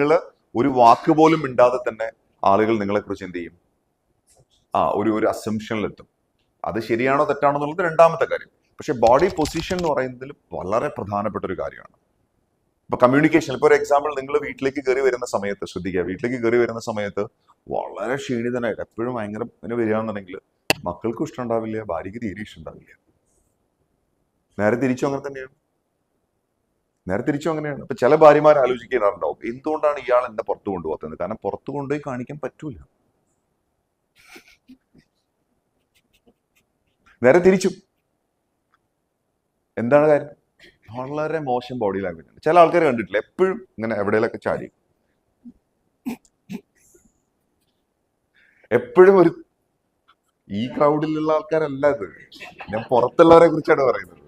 നിങ്ങൾ ഒരു വാക്ക് പോലും മിണ്ടാതെ തന്നെ ആളുകൾ നിങ്ങളെ കുറിച്ച് എന്ത് ചെയ്യും? ആ ഒരു ഒരു അസംഷനിലെത്തും അത് ശരിയാണോ തെറ്റാണോ എന്നുള്ളത് രണ്ടാമത്തെ കാര്യം. പക്ഷെ ബോഡി പൊസിഷൻ എന്ന് പറയുന്നതിൽ വളരെ പ്രധാനപ്പെട്ട ഒരു കാര്യമാണ്. ഇപ്പൊ കമ്മ്യൂണിക്കേഷൻ ഇപ്പൊ ഒരു എക്സാമ്പിൾ നിങ്ങൾ വീട്ടിലേക്ക് കയറി വരുന്ന സമയത്ത് ശ്രദ്ധിക്കുക. വീട്ടിലേക്ക് കയറി വരുന്ന സമയത്ത് വളരെ ക്ഷീണിതനായിട്ട് എപ്പോഴും ഭയങ്കര ഇങ്ങനെ വരികയാണെന്നുണ്ടെങ്കിൽ മക്കൾക്കും ഇഷ്ടമുണ്ടാവില്ല ഭാര്യയ്ക്ക് തീരെ ഇഷ്ടമുണ്ടാവില്ല നേരെ തിരിച്ചു അങ്ങനെ തന്നെയാണ്. നേരെ തിരിച്ചും അങ്ങനെയാണ്. അപ്പൊ ചില ഭാര്യമാർ ആലോചിക്കുന്നുണ്ടാവും എന്തുകൊണ്ടാണ് ഇയാൾ എന്നെ പുറത്ത് കൊണ്ടുപോകുന്നത് കാരണം പുറത്ത് കൊണ്ടുപോയി കാണിക്കാൻ പറ്റൂല. നേരെ തിരിച്ചും. എന്താണ് കാര്യം? വളരെ മോശം ബോഡി ലാംഗ്വേജ് ആണ്. ചില ആൾക്കാരെ കണ്ടിട്ടില്ല? എപ്പോഴും ഇങ്ങനെ എവിടെയെങ്കിലൊക്കെ ചാടി. എപ്പോഴും ഒരു ഈ ക്രൗഡിലുള്ള ആൾക്കാരല്ല ഇത്. ഞാൻ പുറത്തുള്ളവരെ കുറിച്ചാണ് പറയുന്നത്.